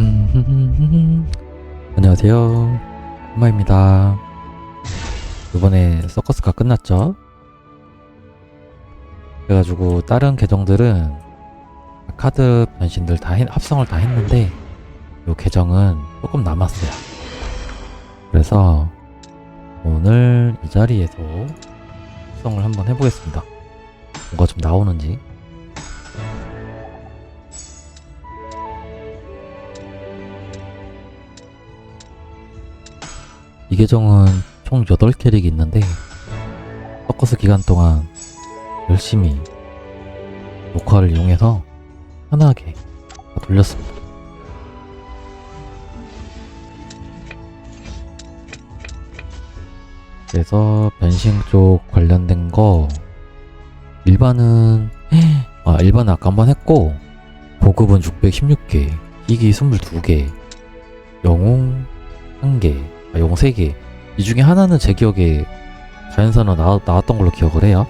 음, 안녕하세요. 엄마입니다. 이번에 서커스가 끝났죠? 그래가지고 다른 계정들은 카드 변신들 다 했- 합성을 다 했는데 이 계정은 조금 남았어요. 그래서 오늘 이 자리에서 합성을 한번 해보겠습니다. 뭔가 좀 나오는지. 이 계정은 총 8캐릭이 있는데 서커스 기간 동안 열심히 녹화를 이용해서 편하게 다 돌렸습니다. 그래서 변신 쪽 관련된 거 일반은 아 일반은 아까 한번 했고 고급은 616개 희귀 22개 영웅 1개 아, 영웅 3개 이 중에 하나는 제 기억에 자연산으로 나, 나왔던 걸로 기억을 해요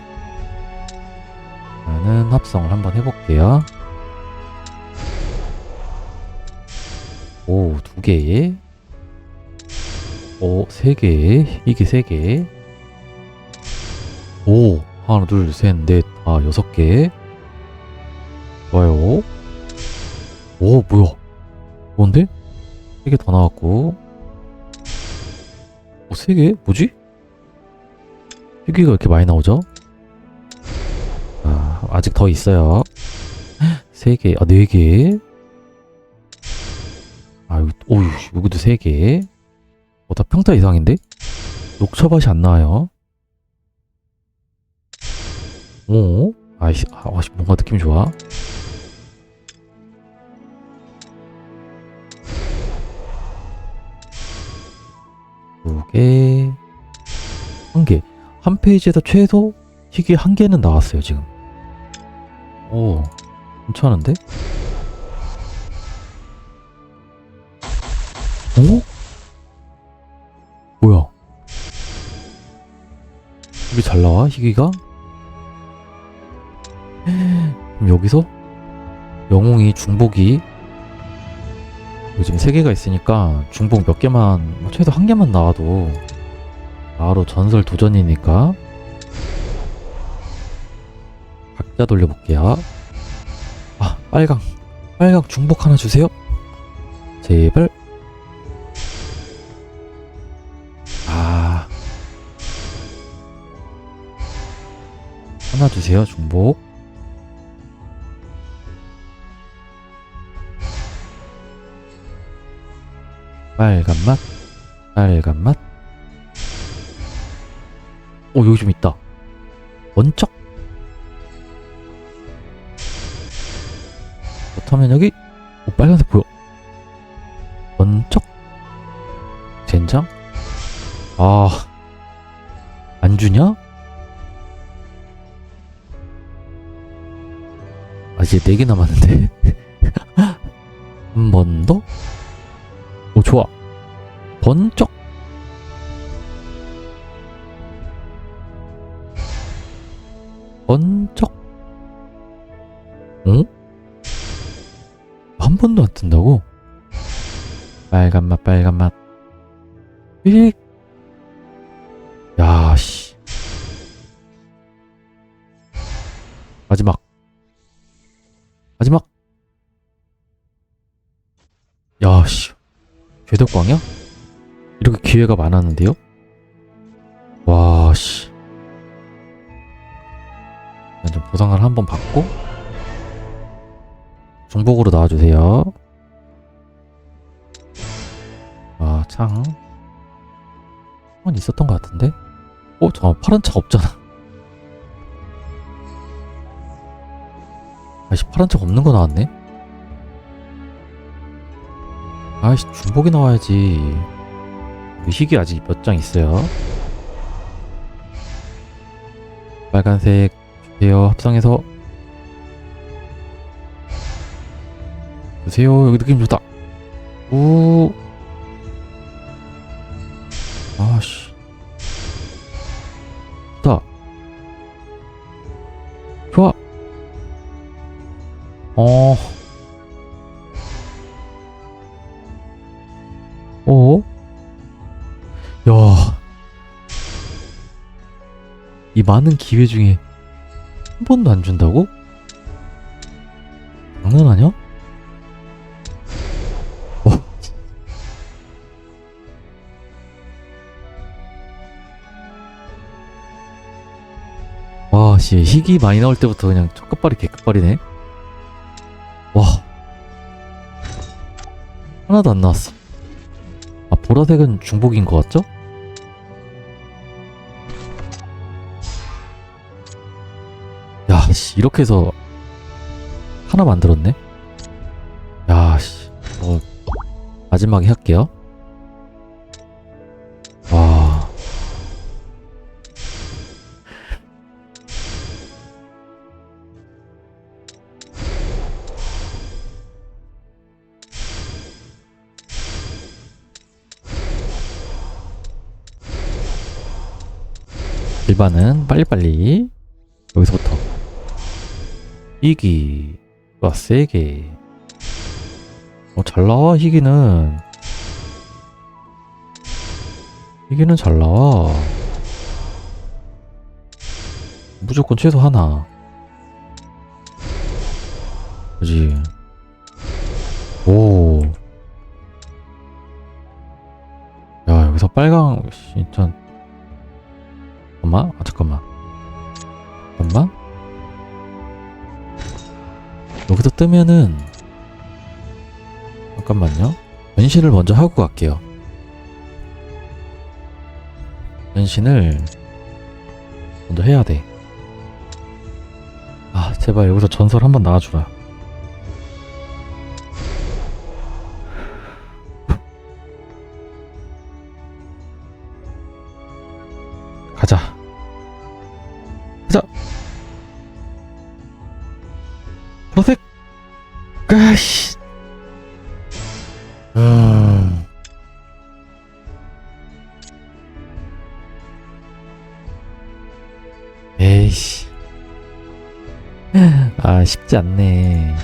저는 합성을 한번 해볼게요 오, 두 개. 오, 세 개. 이게 세 개. 오, 하나, 둘, 셋, 넷, 아, 여섯 개. 좋아요. 오, 뭐야. 뭔데? 세 개 더 나왔고. 오, 세 개? 뭐지? 세 개가 이렇게 많이 나오죠? 아, 아직 더 있어요. 세 개, 아, 네 개. 아, 여기, 오유, 여기도 세 개. 어, 다 평타 이상인데? 녹차밭이 안 나와요. 오, 아이씨, 아, 뭔가 느낌 좋아. 두 개, 한 개. 한 페이지에서 최소 희귀 한 개는 나왔어요, 지금. 오, 괜찮은데? 어? 뭐야? 이게 잘 나와? 희귀가? 그럼 여기서 영웅이 중복이 요즘 세 개가 있으니까 중복 몇 개만 뭐 최소 한 개만 나와도 바로 전설 도전이니까 각자 돌려볼게요. 아 빨강 빨강 중복 하나 주세요. 제발 아 하나 주세요 중복 빨간 맛 빨간 맛 오, 여기 좀 있다. 번쩍. 그렇다면 여기, 오, 빨간색 보여. 번쩍. 젠장? 아, 안 주냐? 아, 이제 4개 남았는데. 한 번 더? 번쩍. 번쩍. 어? 한 번도 안 뜬다고? 빨간 맛, 빨간 맛. 삑. 야, 씨. 마지막. 마지막. 야, 씨. 궤덕광이야? 기회가 많았는데요? 와, 씨. 일단 좀 보상을 한번 받고 중복으로 나와주세요. 아, 창. 창은 있었던 것 같은데? 어, 잠깐 파란 차 없잖아. 아씨, 파란 차 없는 거 나왔네? 아이씨, 중복이 나와야지. 여기 희귀 아직 몇 장 있어요. 빨간색 주세요. 합성해서 주세요. 여기 느낌 좋다. 우. 아씨. 좋다. 좋아. 어. 많은 기회 중에 한 번도 안 준다고? 장난하냐? 어. 와, 씨, 희귀 많이 나올 때부터 그냥 첫끝발이 개끝발이네. 와. 하나도 안 나왔어. 아, 보라색은 중복인 것 같죠? 이렇게 해서 하나 만들었네? 야, 씨. 어, 마지막에 할게요. 와. 일반은 빨리빨리 여기서부터 희귀 와 세게 어, 잘 나와 희귀는 희귀는 잘 나와 무조건 최소 하나 그지 오. 야, 여기서 빨강, 진짜. 잠깐만, 아, 잠깐만. 잠깐만. 여기서 뜨면은, 잠깐만요. 변신을 먼저 하고 갈게요. 변신을 먼저 해야 돼. 아, 제발 여기서 전설 한번 나와주라. 보색. 가시. 음. 에이씨. 아, 쉽지 않네.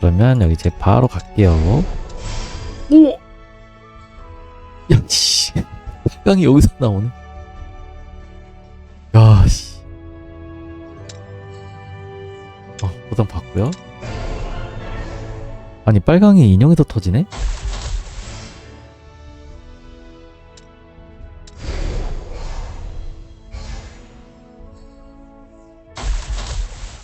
그러면 여기 이제 바로 갈게요. 오! 야, 씨. 빨강이 여기서 나오네. 어, 보상 받고요. 아니, 빨강이 인형에서 터지네?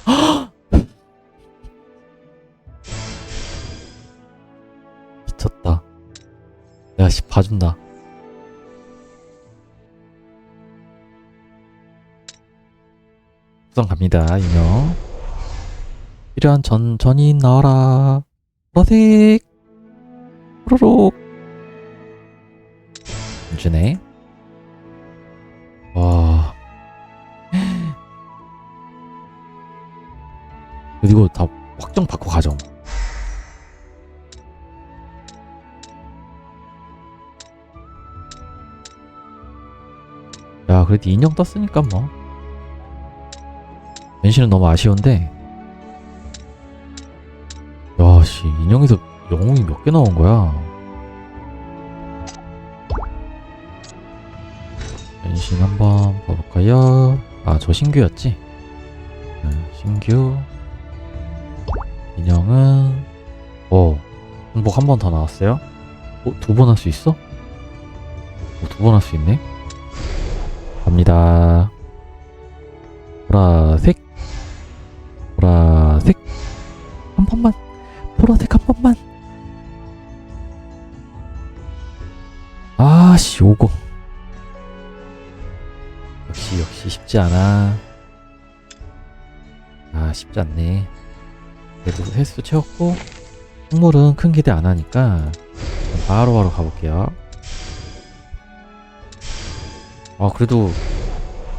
미쳤다. 야, 씨, 봐준다. 구성 갑니다, 인형. 필요한 전, 전인 나와라. 뽀로록. 안 주네. 와. 그리고 다 확정 받고 가죠. 야, 그래도 인형 떴으니까 뭐. 변신은 너무 아쉬운데. 야, 씨, 인형에서 영웅이 몇 개 나온 거야? 변신 한번 봐볼까요? 아, 저 신규였지? 네, 신규. 인형은, 어, 행복 한 번 더 나왔어요? 어, 두 번 할 수 있어? 어, 두 번 할 수 있네? 갑니다. 보라색, 보라색 한 번만. 아씨, 오고. 역시, 역시 쉽지 않아. 아, 쉽지 않네. 그래도 횟수 채웠고, 생물은 큰 기대 안 하니까, 바로 바로 가볼게요. 아, 그래도,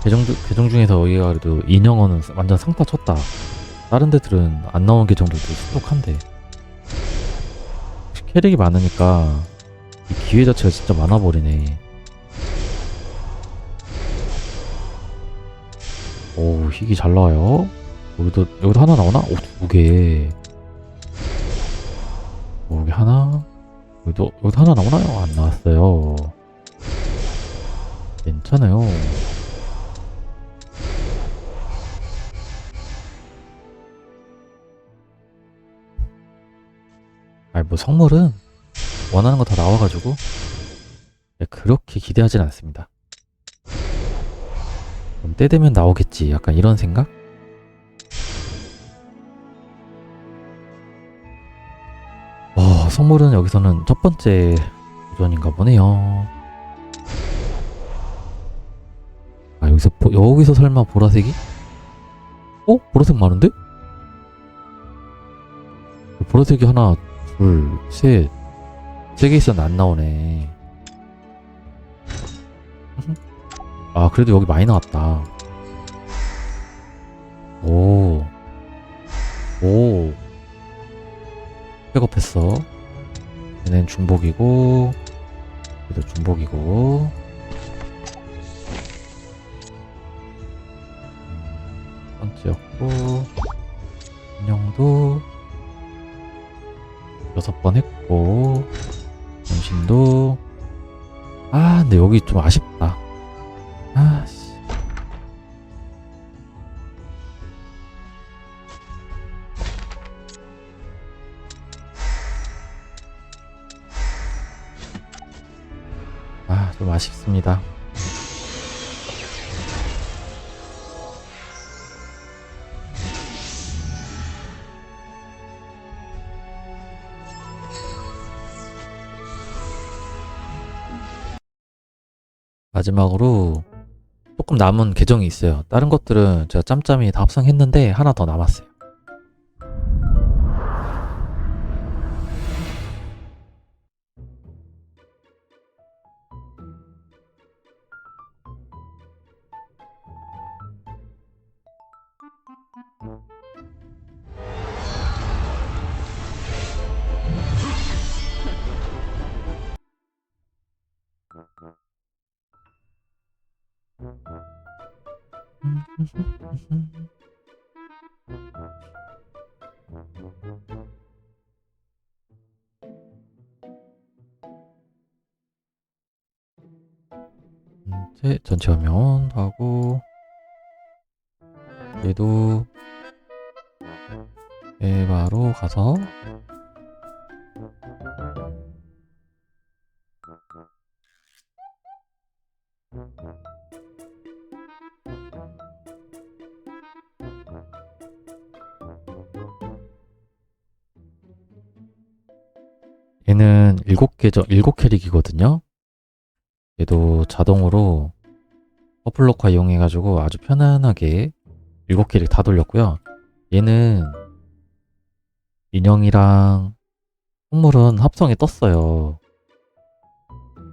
계정, 계정 중에서 여기가 그래도 인형어는 완전 상타 쳤다. 다른 데들은 안 나온 계정들도 수록한데. 캐릭이 많으니까, 이 기회 자체가 진짜 많아버리네. 오, 희귀 잘 나와요. 여기도, 여기도 하나 나오나? 오, 두 개. 오, 여기 하나. 여기 여기도, 여기도 하나 나오나요? 안 나왔어요. 괜찮아요. 아니, 뭐 성물은 원하는 거 다 나와가지고 네, 그렇게 기대하진 않습니다. 때 되면 나오겠지. 약간 이런 생각? 어, 성물은 여기서는 첫 번째 도전인가 보네요. 아, 여기서, 보- 여기서 설마 보라색이? 어? 보라색 많은데? 보라색이 하나, 둘, 셋, 세 개 있었는데 안 나오네. 아, 그래도 여기 많이 나왔다. 오. 오. 백업했어. 얘는 중복이고, 얘도 중복이고. 음, 첫 번째였고, 인형도 여섯 번 했고, 변신도, 아, 근데 여기 좀 아쉽다. 아, 씨. 아, 좀 아쉽습니다. 마지막으로 조금 남은 계정이 있어요. 다른 것들은 제가 짬짬이 다 합성했는데 하나 더 남았어요. 전체 전체 화면 하고 얘도 에바로 가서 얘는 일곱 계정 일곱 캐릭이거든요. 얘도 자동으로 퍼플로카 이용해가지고 아주 편안하게 일곱 캐릭 다 돌렸고요. 얘는 인형이랑 선물은 합성에 떴어요.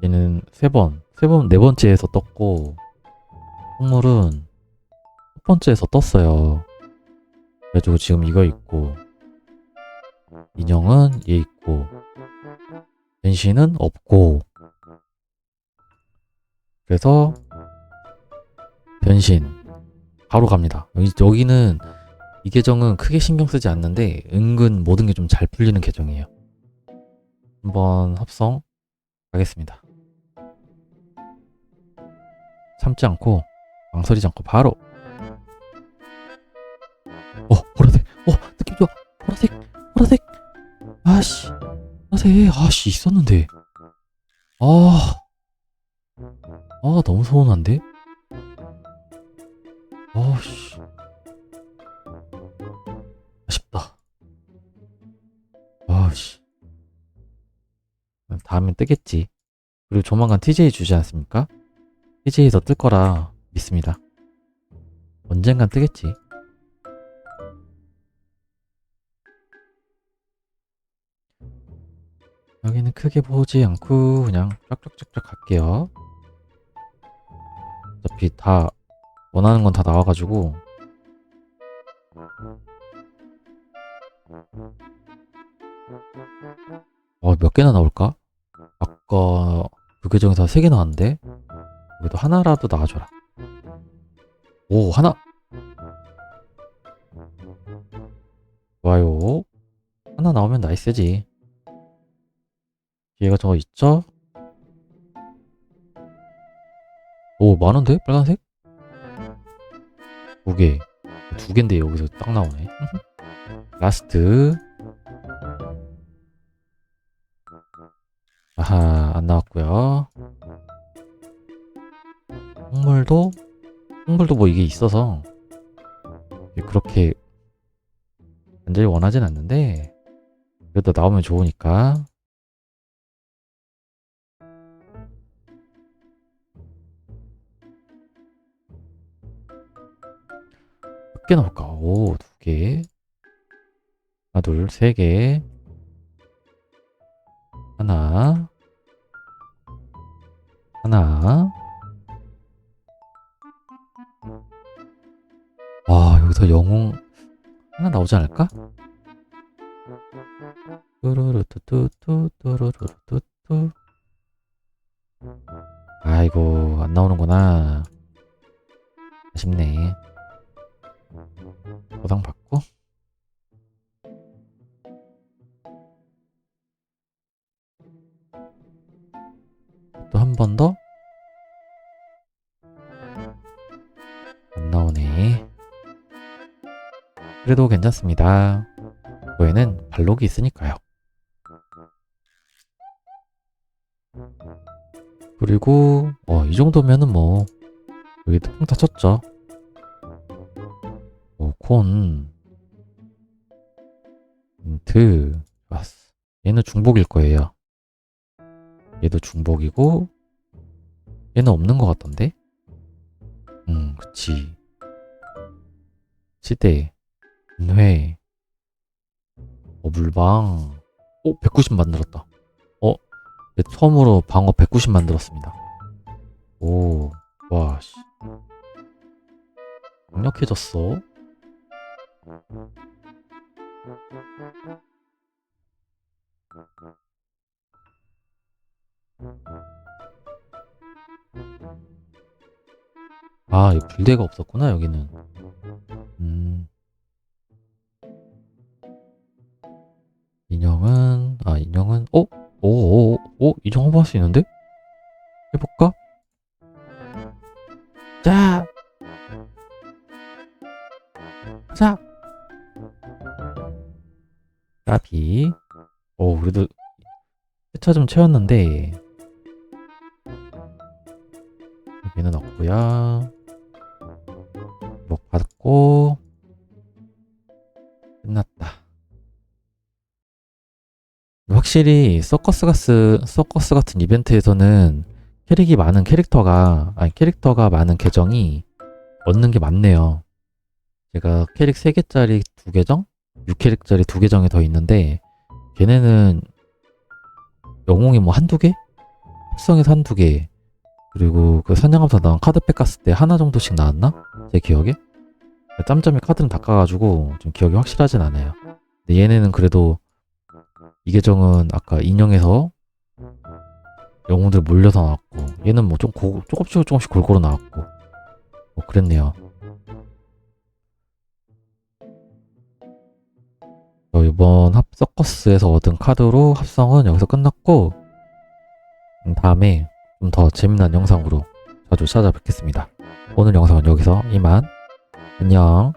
얘는 세 번, 세 번, 네 번째에서 떴고, 선물은 첫 번째에서 떴어요. 그래가지고 지금 이거 있고, 인형은 얘 있고, 변신은 없고, 그래서 변신. 바로 갑니다. 여기, 여기 는 이 계정은 크게 신경 쓰지 않는데 은근 모든 게 좀 잘 풀리는 계정이에요. 한번 합성 가겠습니다. 참지 않고 망설이지 않고 바로. 어 보라색. 어 느낌 좋아. 보라색 보라색. 아씨 보라색 아씨 있었는데 아 아, 너무 서운한데? 아씨. 아쉽다. 아씨. 다음엔 뜨겠지. 그리고 조만간 TJ 주지 않습니까? TJ에서 뜰 거라 믿습니다. 언젠간 뜨겠지. 여기는 크게 보지 않고 그냥 쫙쫙쫙쫙 갈게요. 어차피 다 원하는 건 다 나와가지고. 어 몇 개나 나올까? 아까 그 계정에서 세 개 나왔는데? 그래도 하나라도 나와줘라. 오 하나! 좋아요. 하나 나오면 나이스지 얘가 저거 있죠? 오, 많은데? 빨간색? 두 개. 두 개인데 여기서 딱 나오네. 라스트. 아하, 안 나왔고요. 홍물도 홍물도 뭐 이게 있어서 그렇게 완전히 원하진 않는데 그래도 나오면 좋으니까 몇 개 나올까? 오, 두 개. 하나, 둘, 세 개. 하나. 하나. 와, 여기서 영웅 하나 나오지 않을까? 뚜루루뚜뚜뚜 뚜루루뚜뚜 아이고 안 나오는구나 아쉽네 보상 받고. 또 한 번 더? 안 나오네. 그래도 괜찮습니다. 이거에는 발록이 있으니까요. 그리고 어, 이 정도면은 뭐 여기도 평타 쳤죠 오, 콘 인트 좋았어. 얘는 중복일 거예요. 얘도 중복이고 얘는 없는 것 같던데? 음 그치. 시대 인회 어 물방. 오 190 만들었다. 어내 처음으로 방어 190 만들었습니다. 오 와 씨. 강력해졌어 아, 이 불대가 없었구나, 여기는. 음. 인형은, 아, 인형은, 어? 오, 오, 오, 오, 인형 한번 할 수 있는데? 해볼까? 자! 자! 까비. 오, 그래도, 세차 좀 채웠는데, 여기는 없고요. 목 받고 끝났다. 확실히 서커스 가스 서커스 같은 이벤트에서는 캐릭이 많은 캐릭터가 아니 캐릭터가 많은 계정이 얻는 게 많네요. 제가 캐릭 3개짜리 2계정? 6캐릭짜리 2계정이 더 있는데 걔네는 영웅이 뭐 한두 개? 합성해서 한두 개 그리고 그 선양감사 나온 카드팩 갔을 때 하나 정도씩 나왔나? 제 기억에? 짬짬이 카드는 다 까가지고 좀 기억이 확실하진 않아요. 근데 얘네는 그래도 이 계정은 아까 인형에서 영웅들 몰려서 나왔고 얘는 뭐 좀 조금씩 조금씩 골고루 나왔고 뭐 그랬네요. 이번 합 서커스에서 얻은 카드로 합성은 여기서 끝났고 음, 다음에 좀 더 재미난 영상으로 자주 찾아뵙겠습니다. 오늘 영상은 여기서 이만. 안녕.